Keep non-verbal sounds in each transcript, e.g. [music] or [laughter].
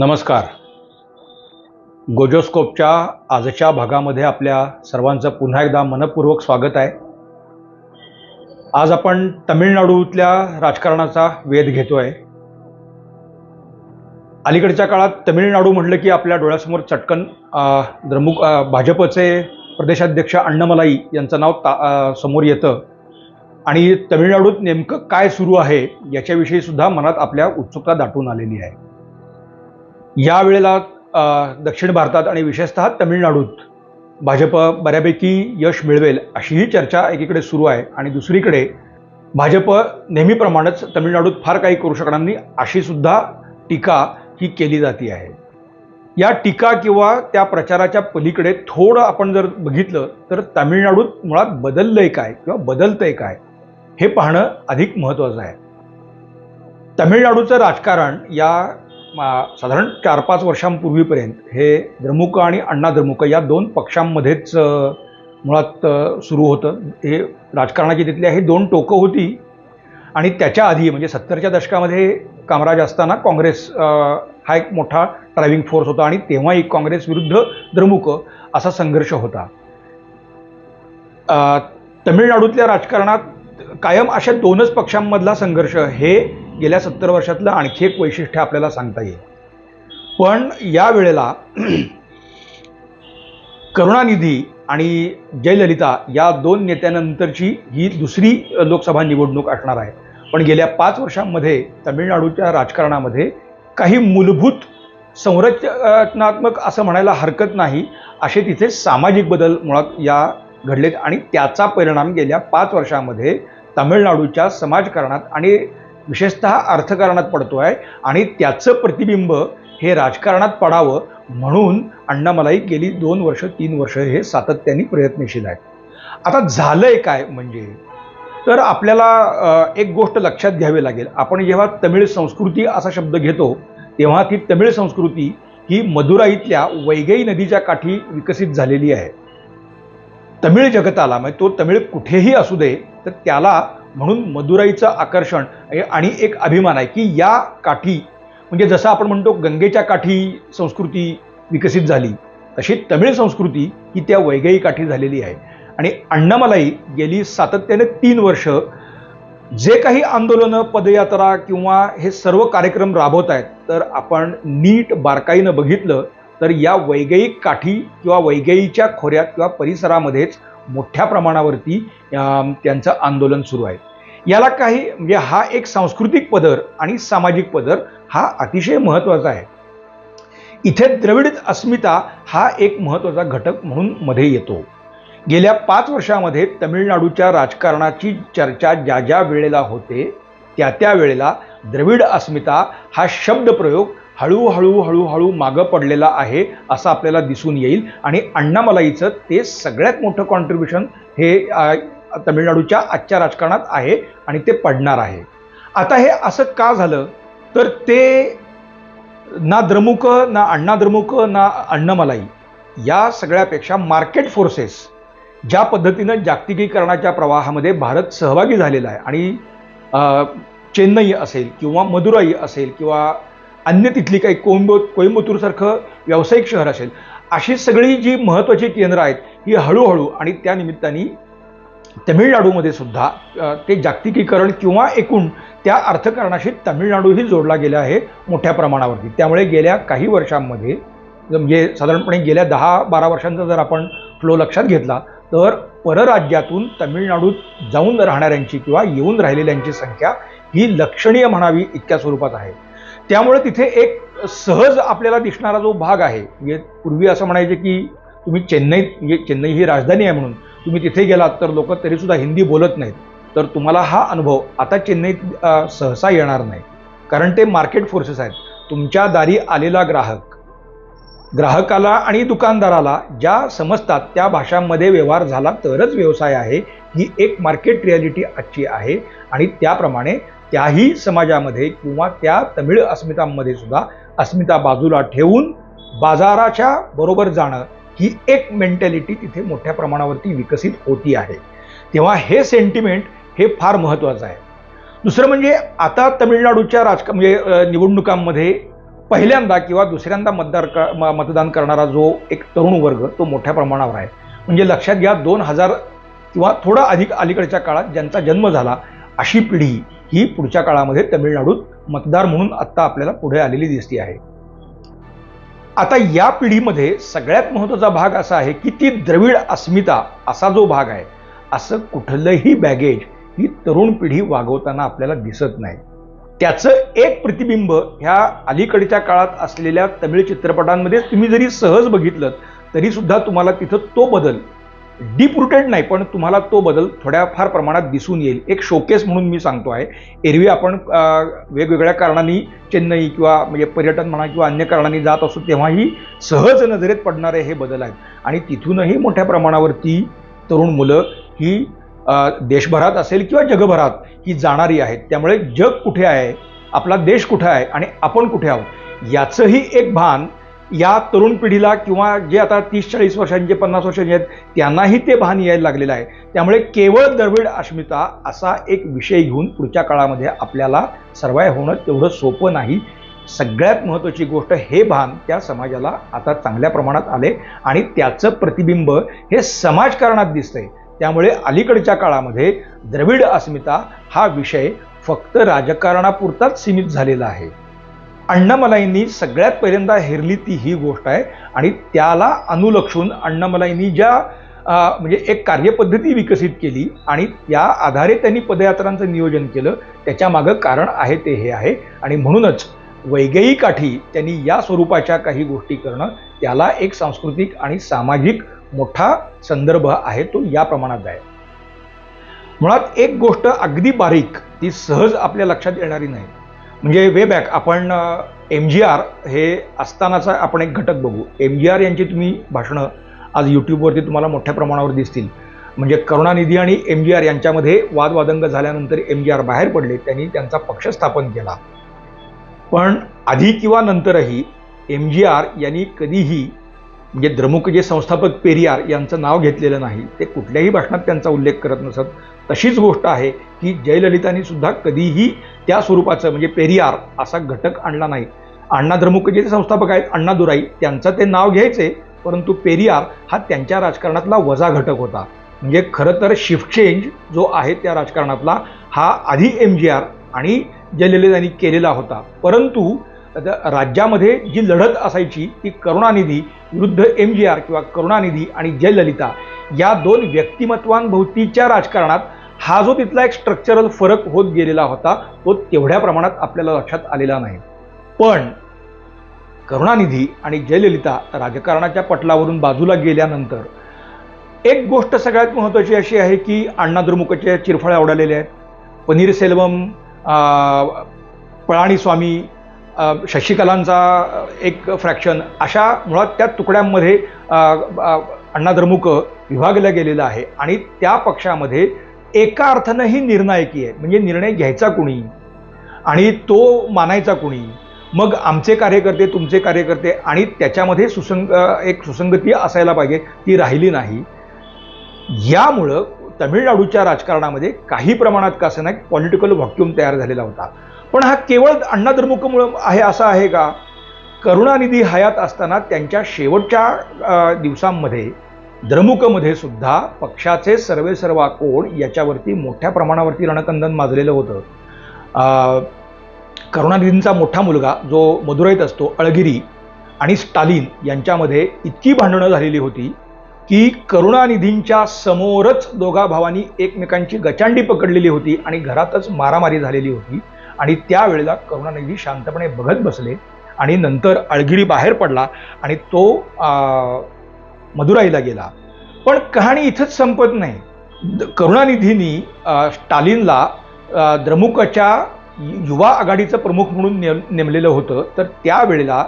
नमस्कार. गोजोस्कोपच्या आजच्या भागामध्ये आपल्या सर्वांचं पुन्हा एकदा मनपूर्वक स्वागत आहे. आज आपण तमिळनाडूतल्या राजकारणाचा वेध घेतो आहे अलीकडच्या काळात तमिळनाडू म्हटलं की आपल्या डोळ्यासमोर चटकन द्रमुक भाजपचे प्रदेशाध्यक्ष अण्णामलाई यांचं नाव ता समोर येतं. आणि तमिळनाडूत नेमकं काय सुरू आहे याच्याविषयी सुद्धा मनात आपल्या उत्सुकता दाटून आलेली आहे. यावेळेला वेळेला दक्षिण भारतात आणि विशेषतः तमिळनाडूत भाजप बऱ्यापैकी यश मिळवेल अशीही चर्चा एकीकडे सुरू आहे आणि दुसरीकडे भाजप नेहमीप्रमाणेच तमिळनाडूत फार काही करू शकणार नाही अशीसुद्धा टीका ही केली जाती आहे. या टीका किंवा त्या प्रचाराच्या पलीकडे थोडं आपण जर बघितलं तर तमिळनाडूत मुळात बदललंय काय किंवा बदलतंय काय हे पाहणं अधिक महत्त्वाचं आहे. तमिळनाडूचं राजकारण या साधारण चार पाच वर्षांपूर्वीपर्यंत हे द्रमुक आणि अण्णा द्रमुक या दोन पक्षांमध्येच मुळात सुरू होतं. हे राजकारणाची तिथली हे दोन टोकं होती. आणि त्याच्या आधी म्हणजे सत्तरच्या दशकामध्ये कामराज असताना काँग्रेस हा एक मोठा ड्रायव्हिंग फोर्स होता आणि तेव्हाही काँग्रेस विरुद्ध द्रमुक असा संघर्ष होता. तमिळनाडूतल्या राजकारणात कायम अशा दोनच पक्षांमधला संघर्ष हे गेल्या सत्तर वर्षातलं आणखी एक वैशिष्ट्य आपल्याला सांगता येईल. पण या वेळेला [clears throat] करुणानिधी आणि जयललिता या दोन नेत्यानंतरची ही दुसरी लोकसभा निवडणूक असणार आहे. पण गेल्या पाच वर्षांमध्ये तमिळनाडूच्या राजकारणामध्ये काही मूलभूत संरचनात्मक असं म्हणायला हरकत नाही असे तिथे सामाजिक बदल मुळात या घडलेत आणि त्याचा परिणाम गेल्या पाच वर्षामध्ये तामिळनाडूच्या समाजकारणात आणि विशेषतः अर्थकारणात पडतो आहे. आणि त्याचं प्रतिबिंब हे राजकारणात पडावं म्हणून अण्णामलाई गेली दोन वर्ष तीन वर्ष हे सातत्याने प्रयत्नशील आहेत. आता झालंय काय म्हणजे? तर आपल्याला एक गोष्ट लक्षात घ्यावी लागेल. आपण जेव्हा तमिळ संस्कृती असा शब्द घेतो तेव्हा ती तमिळ संस्कृती ही मदुराईतल्या वैगई नदीच्या काठी विकसित झालेली आहे. तमिळ जगताला म्हणजे तो तमिळ कुठेही असू दे तर त्याला म्हणून मदुराईचं आकर्षण आणि एक अभिमान आहे की या काठी म्हणजे जसं आपण म्हणतो गंगेच्या काठी संस्कृती विकसित झाली तशी तमिळ संस्कृती ही त्या वैगई काठी झालेली आहे. आणि अण्णामलाई गेली सातत्याने तीन वर्ष जे काही आंदोलनं पदयात्रा किंवा हे सर्व कार्यक्रम राबवत आहेत तर आपण नीट बारकाईनं बघितलं तर या वैगयिक काठी किंवा वैगईच्या खोऱ्यात किंवा परिसरामध्येच मोठ्या प्रमाणावरती त्यांचं आंदोलन सुरू आहे. याला काही म्हणजे हा एक सांस्कृतिक पदर आणि सामाजिक पदर हा अतिशय महत्त्वाचा आहे. इथे द्रविड अस्मिता हा एक महत्त्वाचा घटक म्हणून मध्ये येतो. गेल्या पाच वर्षामध्ये तमिळनाडूच्या राजकारणाची चर्चा ज्या ज्या वेळेला होते त्या त्या वेळेला द्रविड अस्मिता हा शब्दप्रयोग हळूहळू हळूहळू मागं पडलेला आहे असं आपल्याला दिसून येईल. आणि अण्णामलाईचं ते सगळ्यात मोठं कॉन्ट्रीब्युशन हे तमिळनाडूच्या आजच्या राजकारणात आहे आणि ते पडणार आहे. आता हे असं का झालं? तर ते ना द्रमुक ना अण्णा द्रमुक ना अण्णामलाई या सगळ्यापेक्षा मार्केट फोर्सेस ज्या पद्धतीनं जागतिकीकरणाच्या प्रवाहामध्ये भारत सहभागी झालेला आहे आणि चेन्नई असेल किंवा मदुराई असेल किंवा अन्य तिथली काही कोइंबो कोइंबतूरसारखं व्यावसायिक शहर असेल अशी सगळी जी महत्त्वाची केंद्र आहेत ही हळूहळू आणि त्या निमित्ताने तमिळनाडूमध्ये सुद्धा ते जागतिकीकरण किंवा एकूण त्या अर्थकारणाशी तमिळनाडूही जोडला गेला आहे मोठ्या प्रमाणावरती. त्यामुळे गेल्या काही वर्षांमध्ये म्हणजे साधारणपणे गेल्या दहा बारा वर्षांचा जर आपण फ्लो लक्षात घेतला तर परराज्यातून तमिळनाडूत जाऊन राहणाऱ्यांची किंवा येऊन राहिलेल्यांची संख्या ही लक्षणीय म्हणावी इतक्या स्वरूपात आहे. त्यामुळे तिथे एक सहज आपल्याला दिसणारा जो भाग आहे म्हणजे पूर्वी असं म्हणायचे की तुम्ही चेन्नईत म्हणजे चेन्नई ही राजधानी आहे म्हणून तुम्ही तिथे गेलात तर लोक तरीसुद्धा हिंदी बोलत नाहीत. तर तुम्हाला हा अनुभव आता चेन्नईत सहसा येणार नाही. कारण ते मार्केट फोर्सेस आहेत. तुमच्या दारी आलेला ग्राहक ग्राहकाला आणि दुकानदाराला ज्या समजतात त्या भाषांमध्ये व्यवहार झाला तरच व्यवसाय आहे ही एक मार्केट रियालिटी आजची आहे. आणि त्याप्रमाणे त्याही समाजामध्ये किंवा त्या तमिळ अस्मितांमध्ये सुद्धा अस्मिता बाजूला ठेवून बाजाराच्या बरोबर जाणं ही एक मेंटॅलिटी तिथे मोठ्या प्रमाणावरती विकसित होती आहे. तेव्हा हे सेंटिमेंट हे फार महत्त्वाचं आहे. दुसरं म्हणजे आता तमिळनाडूच्या राजक म्हणजे निवडणुकांमध्ये पहिल्यांदा किंवा दुसऱ्यांदा मतदार क- मतदान करणारा जो एक तरुण वर्ग तो मोठ्या प्रमाणावर आहे. म्हणजे लक्षात घ्या दोन हजार किंवा थोडा अधिक अलीकडच्या काळात ज्यांचा जन्म झाला अशी पिढी ही पुढच्या काळामध्ये तमिळनाडूत मतदार म्हणून आत्ता आपल्याला पुढे आलेली दिसते आहे. आता या पिढीमध्ये सगळ्यात महत्त्वाचा भाग असा आहे की ती द्रविड अस्मिता असा जो भाग आहे असं कुठलंही बॅगेज ही तरुण पिढी वागवताना आपल्याला दिसत नाही. त्याचं एक प्रतिबिंब ह्या अलीकडच्या काळात असलेल्या तमिळ चित्रपटांमध्ये तुम्ही जरी सहज बघितलं तरी सुद्धा तुम्हाला तिथं तो बदल डीप रुटेड नाही पण तुम्हाला तो बदल थोड्या फार प्रमाणात दिसून येईल. एक शोकेस म्हणून मी सांगतो आहे. एरवी आपण वेगवेगळ्या कारणांनी चेन्नई किंवा म्हणजे पर्यटन म्हणा किंवा अन्य कारणांनी जात असू तेव्हाही सहज नजरेत पडणारे हे बदल आहेत. आणि तिथूनही मोठ्या प्रमाणावरती तरुण मुलं ही देशभरात असेल किंवा जगभरात ही जाणारी आहेत. त्यामुळे जग कुठे आहे? आपला देश कुठे आहे? आणि आपण कुठे आहोत? याचंही एक भान या तरुण पिढीला किंवा जे आता तीस चाळीस वर्षांचे पन्नास वर्षांचे आहेत त्यांनाही ते भान यायला लागलेलं आहे. त्यामुळे केवळ द्रविड अस्मिता असा एक विषय घेऊन पुढच्या काळामध्ये आपल्याला सर्वाय होणं तेवढं सोपं नाही. सगळ्यात महत्त्वाची गोष्ट हे भान त्या समाजाला आता चांगल्या प्रमाणात आले आणि त्याचं प्रतिबिंब हे समाजकारणात दिसतंय. त्यामुळे अलीकडच्या काळामध्ये द्रविड अस्मिता हा विषय फक्त राजकारणापुरताच सीमित झालेला आहे. अण्णामलाईंनी सगळ्यात पहिल्यांदा हेरली ती ही गोष्ट आहे. आणि त्याला अनुलक्षून अण्णामलाईंनी ज्या म्हणजे एक कार्यपद्धती विकसित केली आणि त्या आधारे त्यांनी पदयात्रांचं नियोजन केलं त्याच्या मागं कारण आहे ते हे आहे. आणि म्हणूनच वैगेयी काठी त्यांनी या स्वरूपाच्या काही गोष्टी करणं त्याला एक सांस्कृतिक आणि सामाजिक मोठा संदर्भ आहे तो या प्रमाणात आहे. मुळात एक गोष्ट अगदी बारीक ती सहज आपल्या लक्षात येणारी नाही. म्हणजे वे बॅक आपण एम जी आर हे असतानाचा आपण एक घटक बघू. एम जी आर यांची तुम्ही भाषणं आज यूट्यूबवरती तुम्हाला मोठ्या प्रमाणावर दिसतील. म्हणजे करुणानिधी आणि एम जी आर यांच्यामध्ये वादवादंग झाल्यानंतर एम जी आर बाहेर पडले त्यांनी त्यांचा पक्ष स्थापन केला. पण आधी किंवा नंतरही एम जी आर यांनी कधीही म्हणजे द्रमुक जे संस्थापक पेरियार यांचं नाव घेतलेलं नाही ते कुठल्याही भाषणात त्यांचा उल्लेख करत नसत. तशीच गोष्ट आहे की जयललितांनी सुद्धा कधीही त्या स्वरूपाचं म्हणजे पेरियार असा घटक आणला नाही. अण्णा द्रमुक जे संस्थापक आहेत अण्णा दुराई त्यांचं ते नाव घ्यायचे परंतु पेरियार हा त्यांच्या राजकारणातला वजा घटक होता. म्हणजे खरं तर शिफ्ट चेंज जो आहे त्या राजकारणातला हा आधी एम जी आर आणि जयललितांनी केलेला होता. परंतु राज्यामध्ये जी लढत असायची ती करुणानिधी विरुद्ध एम जी आर किंवा करुणानिधी आणि जयललिता या दोन व्यक्तिमत्वांभोवतीच्या राजकारणात हा जो तिथला एक स्ट्रक्चरल फरक होत गेलेला होता तो तेवढ्या प्रमाणात आपल्याला लक्षात आलेला नाही. पण करुणानिधी आणि जयललिता राजकारणाच्या पटलावरून बाजूला गेल्यानंतर एक गोष्ट सगळ्यात महत्त्वाची अशी आहे की अण्णा द्रमुकच्या चिरफळ्या उडालेल्या आहेत. पनीर सेल्वम पळाणीस्वामी शशिकलांचा एक फ्रॅक्शन अशा मुळात त्या तुकड्यांमध्ये अण्णा द्रमुक विभागला गेलेला आहे. आणि त्या पक्षामध्ये एका अर्थानंही निर्णायकी आहे. म्हणजे निर्णय घ्यायचा कुणी आणि तो मानायचा कुणी. मग आमचे कार्यकर्ते तुमचे कार्यकर्ते आणि त्याच्यामध्ये सुसंग एक सुसंगती असायला पाहिजे ती राहिली नाही. यामुळं तमिळनाडूच्या राजकारणामध्ये काही प्रमाणात का असं नाही पॉलिटिकल व्हॅक्युम तयार झालेला होता. पण हा केवळ अण्णा द्रमुकमुळं आहे असा आहे का? करुणानिधी हयात असताना त्यांच्या शेवटच्या दिवसांमध्ये द्रमुकमध्ये सुद्धा पक्षाचे सर्वे सर्वा याच्यावरती मोठ्या प्रमाणावरती रणकंदन माजलेलं होतं. करुणानिधींचा मोठा मुलगा जो मदुराईत असतो अळगिरी आणि स्टालिन यांच्यामध्ये इतकी भांडणं झालेली होती की करुणानिधींच्या समोरच दोघा भावांनी एकमेकांची गचांडी पकडलेली होती आणि घरातच मारामारी झालेली होती आणि त्यावेळेला करुणानिधी शांतपणे बघत बसले आणि नंतर अळगिरी बाहेर पडला आणि तो मदुराईला गेला. पण कहाणी इथंच संपत नाही. द- करुणानिधींनी स्टालिनला द्रमुकच्या युवा आघाडीचं प्रमुख म्हणून नेम नेमलेलं होतं. तर त्यावेळेला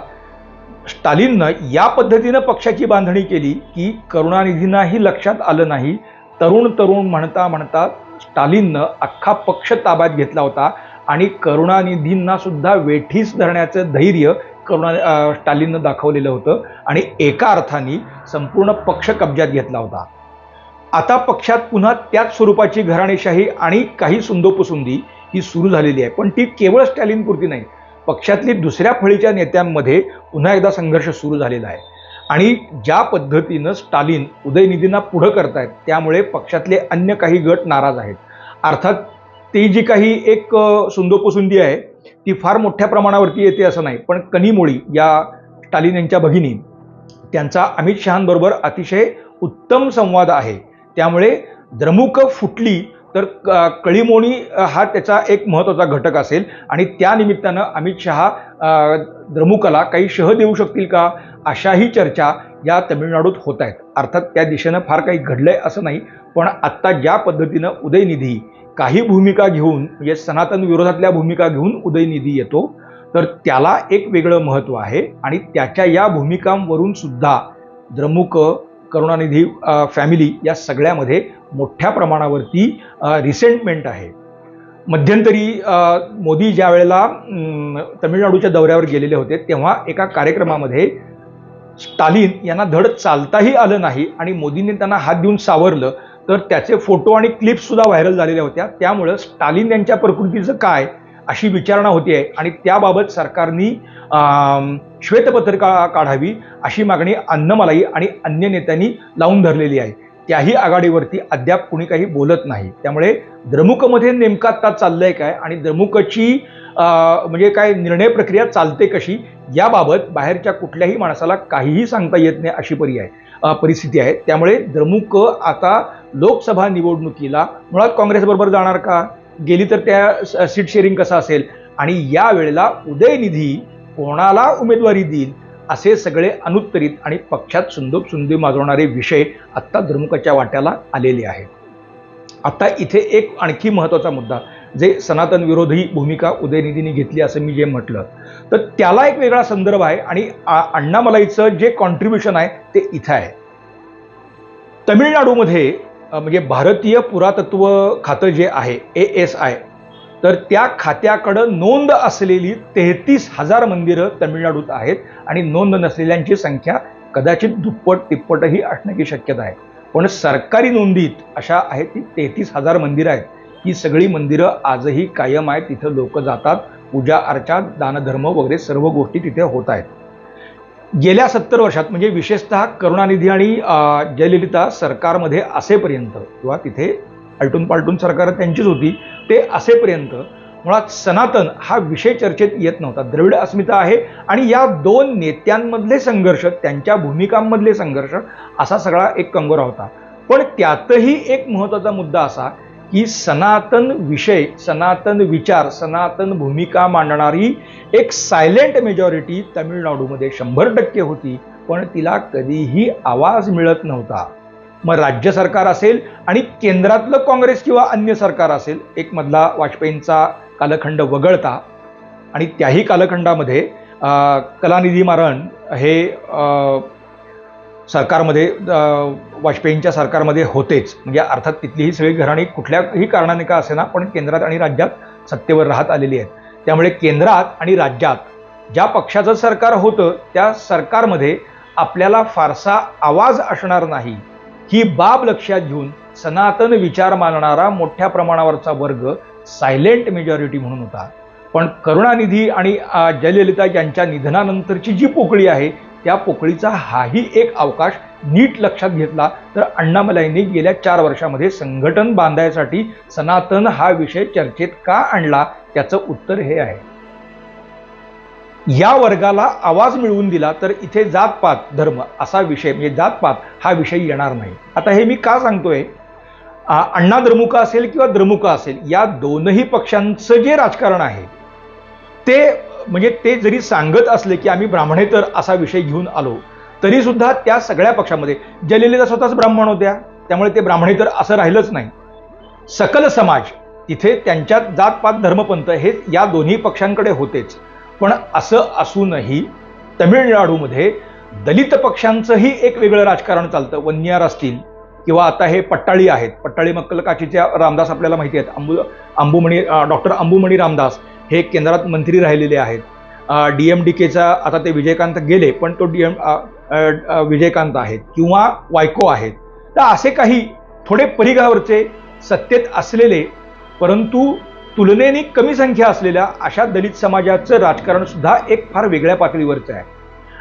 स्टालिननं या पद्धतीनं पक्षाची बांधणी केली की करुणानिधींनाही लक्षात आलं नाही. तरुण तरुण म्हणता म्हणता स्टालिननं अख्खा पक्ष ताब्यात घेतला होता आणि करुणानिधींना सुद्धा वेठीस धरण्याचं धैर्य करुणा स्टालिननं दाखवलेलं होतं आणि एका अर्थाने संपूर्ण पक्ष कब्जात घेतला होता. आता पक्षात पुन्हा त्याच स्वरूपाची घराणेशाही आणि काही सुंदोपसुंदी ही सुरू झालेली आहे. पण ती केवळ स्टॅलिनपुरती नाही पक्षातली दुसऱ्या फळीच्या नेत्यांमध्ये पुन्हा एकदा संघर्ष सुरू झालेला आहे. आणि ज्या पद्धतीनं स्टालिन उदयनिधींना पुढं करतायत त्यामुळे पक्षातले अन्य काही गट नाराज आहेत. अर्थात ती जी काही एक सुंदोपुसुंदी सुंदोपसुंदी आहे ती फार मोठ्या प्रमाणावरती येते असं नाही. पण कनिमोळी या स्टालिन यांच्या भगिनी त्यांचा अमित शहांबरोबर अतिशय उत्तम संवाद आहे. त्यामुळे द्रमुक फुटली तर क- कळीमोणी हा त्याचा एक महत्त्वाचा घटक असेल. आणि त्या निमित्तानं अमित शहा द्रमुकाला द्रमुकला काही शह देऊ शकतील का? अशाही चर्चा या तमिळनाडूत होत आहेत. अर्थात त्या दिशेनं फार काही घडलंय असं नाही पण आत्ता ज्या पद्धतीनं उदयनिधी काही भूमिका घेऊन म्हणजे सनातन विरोधातल्या भूमिका घेऊन उदयनिधी येतो तर त्याला एक वेगळं महत्त्व आहे आणि त्याच्या या भूमिकांवरून सुद्धा द्रमुक करुणानिधी फॅमिली या सगळ्यामध्ये मोठ्या प्रमाणावरती रिसेंटमेंट आहे. मध्यंतरी मोदी ज्या वेळेला तमिळनाडूच्या दौऱ्यावर गेलेले होते तेव्हा एका कार्यक्रमामध्ये स्टालिन यांना धड चालताही आलं नाही आणि मोदींनी त्यांना हात देऊन सावरलं तर त्याचे फोटो आणि क्लिप्ससुद्धा व्हायरल झालेल्या होत्या. त्यामुळं स्टालिन यांच्या प्रकृतीचं काय अशी विचारणा होती आहे आणि त्याबाबत सरकारनी अम, श्वेतपत्र का काढावी अशी मागणी अन्नमलाई आणि अन्य नेत्यांनी लावून धरलेली आहे. त्याही आघाडीवरती अद्याप कुणी काही बोलत नाही. त्यामुळे द्रमुकमध्ये नेमका आता चाललंय काय आणि द्रमुकची म्हणजे काय निर्णय प्रक्रिया चालते कशी याबाबत बाहेरच्या कुठल्याही माणसाला काहीही सांगता येत नाही अशी पर्याय परिस्थिती आहे. त्यामुळे द्रमुक आता लोकसभा निवडणुकीला मुळात काँग्रेसबरोबर जाणार का? गेली तर त्या सीट शेअरिंग कसं असेल? आणि या वेळेला उदयनिधी कोणाला उमेदवारी देईल? असे सगळे अनुत्तरित आणि पक्षात सुंदोप सुंदी माजवणारे विषय आत्ता द्रमुकाच्या वाट्याला आलेले आहेत. आत्ता इथे एक आणखी महत्त्वाचा मुद्दा. जे सनातन विरोधी भूमिका उदयनिधीने घेतली असं मी जे म्हटलं तर त्याला एक वेगळा संदर्भ आहे आणि अण्णामलाईचं जे कॉन्ट्रीब्युशन आहे ते इथं आहे. तमिळनाडूमध्ये म्हणजे भारतीय पुरातत्व खातं जे आहे ए एस आय तर त्या खात्याकडं नोंद असलेली तेहतीस हजार मंदिरं तमिळनाडूत आहेत आणि नोंद नसलेल्यांची संख्या कदाचित दुप्पट तिप्पटही असण्याची शक्यता आहे. पण सरकारी नोंदीत अशा आहेत ती तेहतीस हजार मंदिरं आहेत. ही सगळी मंदिरं आजही कायम आहेत. तिथं लोक जातात. पूजा अर्चा दानधर्म वगैरे सर्व गोष्टी तिथे होत आहेत. गेल्या सत्तर वर्षात म्हणजे विशेषतः करुणानिधी आणि जयललिता सरकारमध्ये असेपर्यंत किंवा तिथे आलटून पालटून सरकार त्यांचीच होती ते असेपर्यंत मुळात सनातन हा विषय चर्चेत येत नव्हता. द्रविड अस्मिता आहे आणि या दोन नेत्यांमधले संघर्ष त्यांच्या भूमिकांमधले संघर्ष असा सगळा एक कंगोरा होता. पण त्यातही एक महत्त्वाचा मुद्दा असा की सनातन विषय सनातन विचार सनातन भूमिका मांडणारी एक सायलेंट मेजॉरिटी तमिळनाडूमध्ये शंभर टक्के होती पण तिला कधीही आवाज मिळत नव्हता. मग राज्य सरकार असेल आणि केंद्रातलं काँग्रेस किंवा अन्य सरकार असेल एक मधला वाजपेयींचा कालखंड वगळता आणि त्याही कालखंडामध्ये कलानिधी मारण हे सरकारमध्ये वाजपेयींच्या सरकारमध्ये होतेच. म्हणजे अर्थात तिथलीही सगळी घराणी कुठल्याही कारणाने का असेना पण केंद्रात आणि राज्यात सत्तेवर राहत आलेली आहेत. त्यामुळे केंद्रात आणि राज्यात ज्या पक्षाचं सरकार होतं त्या सरकारमध्ये आपल्याला फारसा आवाज असणार नाही. ही बाब लक्षात घेऊन सनातन विचार मानणारा मोठ्या प्रमाणावरचा वर्ग सायलेंट मेजॉरिटी म्हणून होता. पण करुणानिधी आणि जयललिता यांच्या निधनानंतरची जी पोकळी आहे त्या पोकळीचा हाही एक अवकाश नीट लक्षात घेतला तर अण्णामलाईंनी गेल्या चार वर्षामध्ये संघटन बांधायसाठी सनातन हा विषय चर्चेत का आणला त्याचं उत्तर हे आहे. या वर्गाला आवाज मिळवून दिला तर इथे जातपात धर्म असा विषय म्हणजे जातपात हा विषय येणार नाही. आता हे मी का सांगतोय? अण्णा द्रमुक असेल किंवा द्रमुक असेल या दोनही पक्षांचं जे राजकारण आहे ते म्हणजे ते जरी सांगत असले की आम्ही ब्राह्मणेतर असा विषय घेऊन आलो तरी सुद्धा त्या सगळ्या पक्षामध्ये जलिलेला स्वतःच ब्राह्मण होत्या त्यामुळे ते ब्राह्मणेतर असं राहिलंच नाही. सकल समाज तिथे त्यांच्यात जातपात धर्मपंथ हे या दोन्ही पक्षांकडे होतेच. पण असं असूनही तमिळनाडूमध्ये दलित पक्षांचंही एक वेगळं राजकारण चालतं वन्यार असतील किंवा आता हे पट्टाळी आहेत. पट्टाळी मक्कल काचीच्या रामदास आपल्याला माहिती आहेत. Ambu Anbumani doctor Anbumani Ramdas. हे केंद्रात मंत्री राहिलेले आहेत. डी एम डी केचा आता ते विजयकांत गेले पण तो डी एम विजयकांत आहेत किंवा वायको आहेत. तर असे काही थोडे परिघावरचे सत्तेत असलेले परंतु तुलनेने कमी संख्या असलेल्या अशा दलित समाजाचं राजकारण सुद्धा एक फार वेगळ्या पातळीवरचं आहे.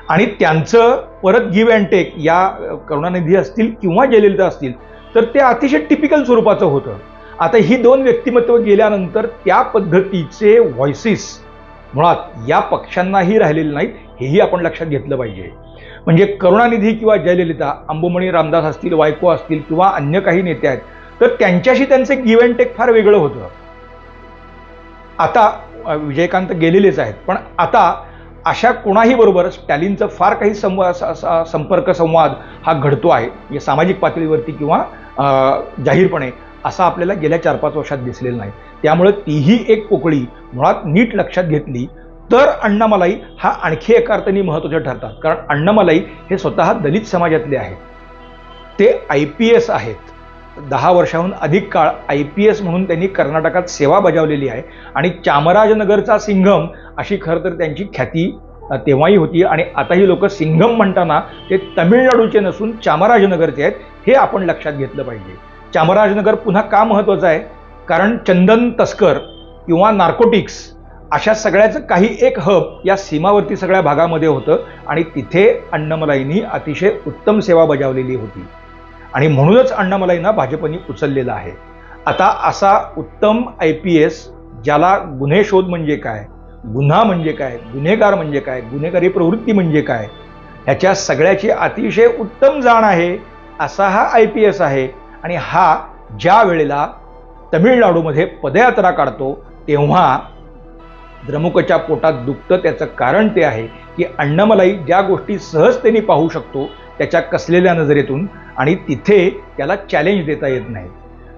आणि त्यांचं परत गिव्ह अँड टेक या करुणानिधी असतील किंवा जयललिता असतील तर ते अतिशय टिपिकल स्वरूपाचं होतं. आता ही दोन व्यक्तिमत्व गेल्यानंतर त्या पद्धतीचे व्हॉइसेस मुळात या पक्षांनाही राहिलेले नाहीत हेही आपण लक्षात घेतलं पाहिजे. म्हणजे करुणानिधी किंवा जयललिता अंबुमणी रामदास असतील वायको असतील किंवा अन्य काही नेते आहेत तर त्यांच्याशी त्यांचे गिव्ह अँड टेक फार वेगळं होतं. आता विजयकांत गेलेलेच आहेत पण आता अशा कोणाही बरोबर स्टॅलिनचं फार काही संवा संपर्क संवाद हा घडतो आहे म्हणजे सामाजिक पातळीवरती किंवा जाहीरपणे. असा आपल्याला गेल्या चार पाच वर्षात दिसलेला नाही. त्यामुळं तीही एक पोकळी मुळात नीट लक्षात घेतली तर अण्णामलाई हा आणखी एका अर्थाने महत्त्वाचे ठरतात. कारण अण्णामलाई हे स्वतः दलित समाजातले आहेत. ते आय पी एस आहेत. दहा वर्षाहून अधिक काळ आय पी एस म्हणून त्यांनी कर्नाटकात सेवा बजावलेली आहे. आणि चामराजनगरचा सिंघम अशी खरं तर त्यांची ख्याती तेव्हाही होती. आणि आताही लोक सिंघम म्हणताना ते तमिळनाडूचे नसून चामराजनगरचे आहेत हे आपण लक्षात घेतलं पाहिजे. चामराजनगर पुन्हा का महत्त्वाचं आहे? कारण चंदन तस्कर किंवा नार्कोटिक्स अशा सगळ्याचं काही एक हब या सीमावर्ती सगळ्या भागामध्ये होतं आणि तिथे अण्णामलाईंनी अतिशय उत्तम सेवा बजावलेली होती. आणि म्हणूनच अण्णामलाईंना भाजपनी उचललेलं आहे. आता असा उत्तम आय पी एस ज्याला गुन्हे शोध म्हणजे काय गुन्हा म्हणजे काय गुन्हेगार म्हणजे काय गुन्हेगारी प्रवृत्ती म्हणजे काय ह्याच्या सगळ्याची अतिशय उत्तम जाण आहे असा हा आय पी एस आहे. आणि हा ज्या वेळेला तमिळनाडूमध्ये पदयात्रा काढतो तेव्हा द्रमुकच्या पोटात दुखतं. त्याचं कारण ते आहे की अण्णामलाई ज्या गोष्टी सहजतेने पाहू शकतो त्याच्या कसलेल्या नजरेतून आणि तिथे त्याला चॅलेंज देता येत नाही.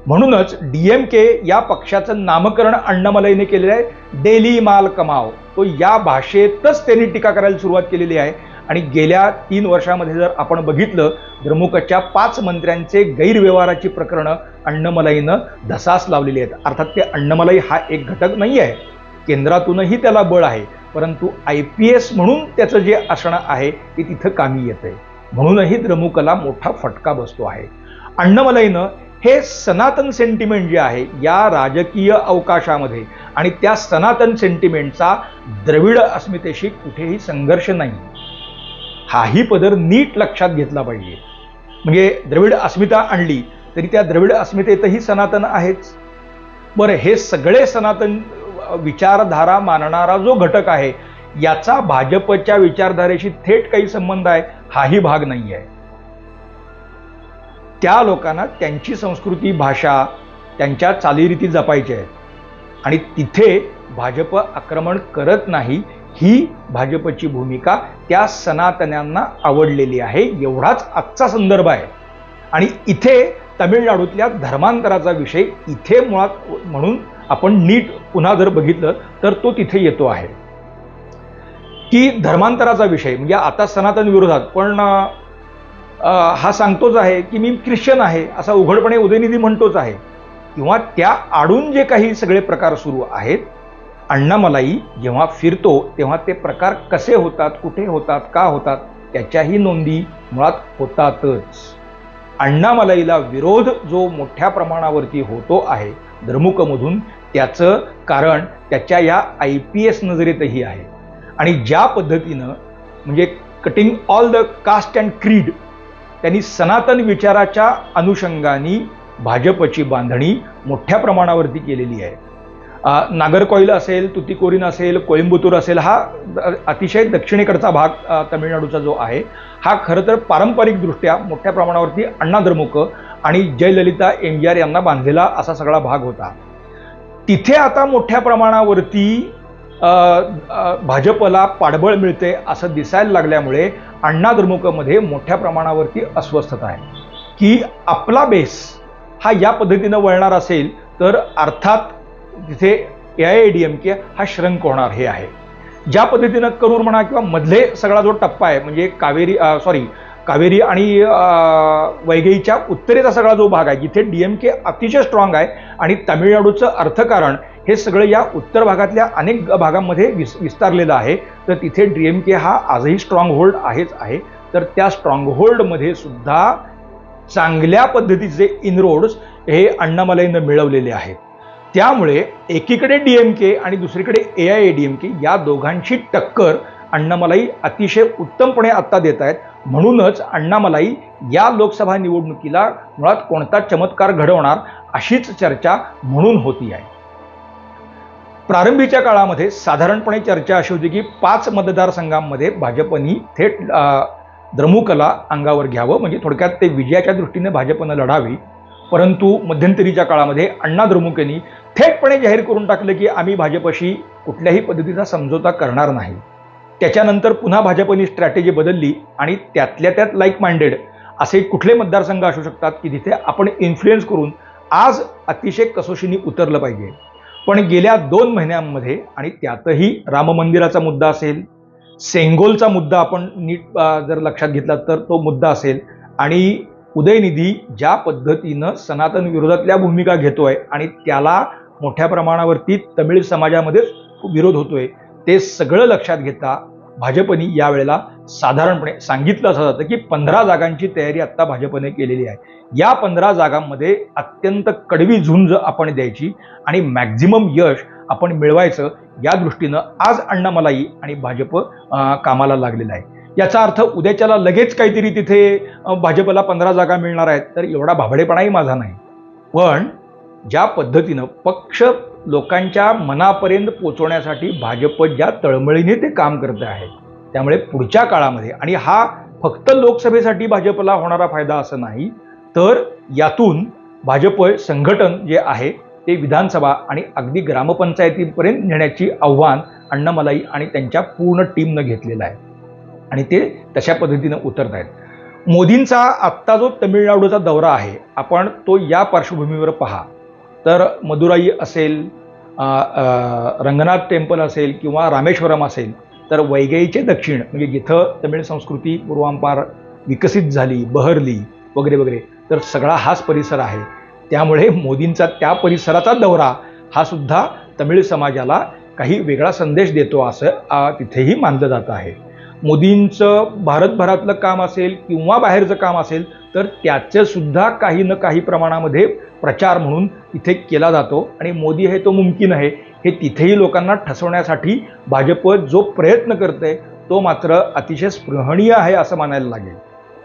म्हणूनच डी एम के या पक्षाचं नामकरण अण्णामलाईने केलेलं आहे. डेली माल कमाव. तो या भाषेतच त्यांनी टीका करायला सुरुवात केलेली आहे. आणि गेल्या तीन वर्षामध्ये जर आपण बघितलं द्रमुकच्या पाच मंत्र्यांचे गैरव्यवहाराची प्रकरणं अण्णमलाईनं धसास लावलेली आहेत. अर्थात ते अण्णमलाई हा एक घटक नाही आहे. केंद्रातूनही त्याला बळ आहे. परंतु आय पी एस म्हणून त्याचं जे असणं आहे ते तिथं कामी येतंय. म्हणूनही द्रमुकला मोठा फटका बसतो आहे. अण्णमलाईनं हे सनातन सेंटिमेंट जे आहे या राजकीय अवकाशामध्ये आणि त्या सनातन सेंटिमेंटचा द्रविड अस्मितेशी कुठेही संघर्ष नाही. हाही पदर नीट लक्षात घेतला पाहिजे. म्हणजे द्रविड अस्मिता आणली तरी त्या द्रविड अस्मितेतही सनातन आहेच. बरं हे सगळे सनातन विचारधारा मानणारा जो घटक आहे याचा भाजपच्या विचारधारेशी थेट काही संबंध आहे हाही भाग नाही आहे. त्या लोकांना त्यांची संस्कृती भाषा त्यांच्या चालीरीती जपायच्या आहेत आणि तिथे भाजप आक्रमण करत नाही ही भाजपची भूमिका त्या सनातन्यांना आवडलेली आहे. एवढाच आजचा संदर्भ आहे. आणि इथे तमिळनाडूतल्या धर्मांतराचा विषय इथे मुळात म्हणून आपण नीट पुन्हा जर बघितलं तर तो तिथे येतो आहे. की धर्मांतराचा विषय म्हणजे आता सनातन विरोधात पण हा सांगतोच आहे की मी ख्रिश्चन आहे असा उघडपणे उदयनिधी म्हणतोच आहे. किंवा त्या आडून जे काही सगळे प्रकार सुरू आहेत अण्णामलाई जेव्हा फिरतो तेव्हा ते प्रकार कसे होतात कुठे होतात का होतात त्याच्याही नोंदी मुळात होतातच. अण्णामलाईला विरोध जो मोठ्या प्रमाणावरती होतो आहे द्रमुकमधून त्याचं कारण त्याच्या या आय पी एस नजरेतही आहे. आणि ज्या पद्धतीनं म्हणजे cutting all the caste and creed त्यांनी सनातन विचाराच्या अनुषंगाने भाजपची बांधणी मोठ्या प्रमाणावरती केलेली आहे. नागरकॉईल असेल तुतीकोरीन असेल कोइंबतूर असेल हा अतिशय दक्षिणेकडचा भाग तमिळनाडूचा जो आहे हा खरं तर पारंपरिकदृष्ट्या मोठ्या प्रमाणावरती अण्णा द्रमुक आणि जयललिता एम जी आर यांना बांधलेला असा सगळा भाग होता. तिथे आता मोठ्या प्रमाणावरती भाजपला पाठबळ मिळते असं दिसायला लागल्यामुळे अण्णा द्रमुकमध्ये मोठ्या प्रमाणावरती अस्वस्थता आहे. की आपला बेस हा या पद्धतीनं वळणार असेल तर अर्थात तिथे A I D M K हा श्रंक होणार हे आहे. ज्या पद्धतीनं करूर म्हणा किंवा मधले सगळा जो टप्पा आहे म्हणजे कावेरी सॉरी कावेरी आणि वैगईच्या उत्तरेचा सगळा जो भाग आहे जिथे डी एम के अतिशय स्ट्रॉंग आहे आणि तामिळनाडूचं अर्थकारण हे सगळं या उत्तर भागातल्या अनेक भागांमध्ये विस विस्तारलेलं आहे तर तिथे डी एम के हा आजही स्ट्रॉंग होल्ड आहेच आहे. तर त्या स्ट्रॉंग होल्डमध्ये सुद्धा चांगल्या पद्धतीचे इनरोड्स हे अण्णामलाईनं मिळवलेले आहेत. त्यामुळे एकीकडे डी एम के आणि दुसरीकडे A I A D M K या दोघांची टक्कर अण्णामलाई अतिशय उत्तमपणे आत्ता देत आहेत. म्हणूनच अण्णामलाई या लोकसभा निवडणुकीला मुळात कोणता चमत्कार घडवणार अशीच चर्चा म्हणून होती आहे. प्रारंभीच्या काळामध्ये साधारणपणे चर्चा अशी होती की पाच मतदारसंघांमध्ये भाजपनी थेट द्रमुकला अंगावर घ्यावं. म्हणजे थोडक्यात ते विजयाच्या दृष्टीने भाजपनं लढावी. परंतु मध्यंतरीच्या काळामध्ये अण्णा द्रमुक यांनी थेटपणे जाहीर करून टाकलं की आम्ही भाजपशी कुठल्याही पद्धतीचा समझोता करणार नाही. त्याच्यानंतर पुन्हा भाजपनी स्ट्रॅटेजी बदलली आणि त्यातल्या त्यात लाईक माइंडेड असे कुठले मतदारसंघ असू शकतात की जिथे आपण इन्फ्लुएन्स करून आज अतिशय कसोशीने उतरलं पाहिजे. पण गेल्या दोन महिन्यांमध्ये आणि त्यातही राम मंदिराचा मुद्दा असेल सेंगोलचा मुद्दा आपण नीट जर लक्षात घेतला तर तो मुद्दा असेल आणि उदयनिधी ज्या पद्धतीनं सनातन विरोधातल्या भूमिका घेतोय आणि त्याला मोठ्या प्रमाणावरती तमिळ समाजामध्ये विरोध होतोय ते सगळं लक्षात घेता भाजपनी यावेळेला साधारणपणे सांगितलं असं जातं की पंधरा जागांची तयारी आत्ता भाजपने केलेली आहे. या पंधरा जागांमध्ये अत्यंत कडवी झुंज आपण द्यायची आणि मॅक्झिमम यश आपण मिळवायचं या दृष्टीनं आज अण्णामलाई आणि भाजप कामाला लागलेलं आहे. याचा अर्थ उद्याच्याला लगेच काहीतरी तिथे भाजपला पंधरा जागा मिळणार आहेत. तर एवढा भाबडेपणाही माझा नाही. पण ज्या पद्धतीनं पक्ष लोकांच्या मनापर्यंत पोचवण्यासाठी भाजप ज्या तळमळीने ते काम करत आहे त्यामुळे पुढच्या काळामध्ये आणि हा फक्त लोकसभेसाठी भाजपला होणारा फायदा असं नाही तर यातून भाजप संघटन जे आहे ते विधानसभा आणि अगदी ग्रामपंचायतीपर्यंत नेण्याची आव्हान अण्णामलाई आणि त्यांच्या पूर्ण टीमनं घेतलेलं आहे. आणि ते तशा पद्धतीनं उतरत आहेत मोदींचा आत्ता जो तमिळनाडूचा दौरा आहे आपण तो या पार्श्वभूमीवर पहा. तर मदुराई असेल रंगनाथ टेम्पल असेल किंवा रामेश्वरम असेल तर वैगईचे दक्षिण म्हणजे जिथं तमिळ संस्कृती पूर्वांपार विकसित झाली बहरली वगैरे वगैरे तर सगळा हाच परिसर आहे. त्यामुळे मोदींचा त्या परिसराचा दौरा हा सुद्धा तमिळ समाजाला काही वेगळा संदेश देतो असं तिथेही मानलं जात आहे. मोदींचं भारतभरातलं काम असेल किंवा बाहेरचं काम असेल तर त्याचंसुद्धा काही न काही प्रमाणामध्ये प्रचार म्हणून इथे केला जातो. आणि मोदी हे तो मुमकिन आहे. हे तिथेही लोकांना ठसवण्यासाठी भाजप जो प्रयत्न करते तो मात्र अतिशय स्पृहणीय आहे असं मानायला लागेल.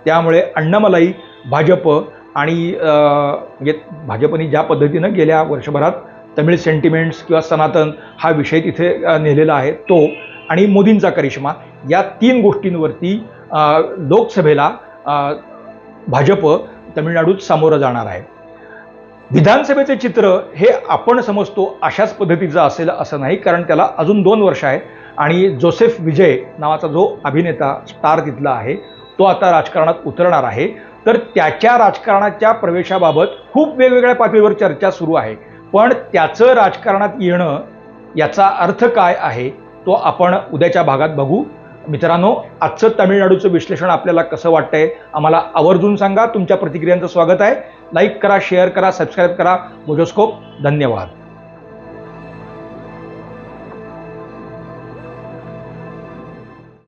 त्यामुळे अण्णामलाई भाजप आणि म्हणजे भाजपने ज्या पद्धतीनं गेल्या वर्षभरात तमिळ सेंटिमेंट्स किंवा सनातन हा विषय तिथे नेलेला आहे तो आणि मोदींचा करिश्मा या तीन गोष्टींवरती लोकसभेला भाजप तमिळनाडूत सामोरं जाणार आहे. विधानसभेचे चित्र हे आपण समजतो अशाच पद्धतीचं असेल असं नाही कारण त्याला अजून दोन वर्ष आहे आणि जोसेफ विजय नावाचा जो अभिनेता स्टार तिथला आहे तो आता राजकारणात उतरणार आहे. तर त्याच्या राजकारणाच्या प्रवेशाबाबत खूप वेगवेगळ्या पातळीवर चर्चा सुरू आहे. पण त्याचं राजकारणात येणं याचा अर्थ काय आहे तो आपण उद्याच्या भागात बघू. मित्रांनो आजचं तामिळनाडूचं विश्लेषण आपल्याला कसं वाटतंय आम्हाला आवर्जून सांगा. तुमच्या प्रतिक्रियांचं स्वागत आहे. लाईक करा शेअर करा सबस्क्राईब करा. मोजोस्कोप धन्यवाद.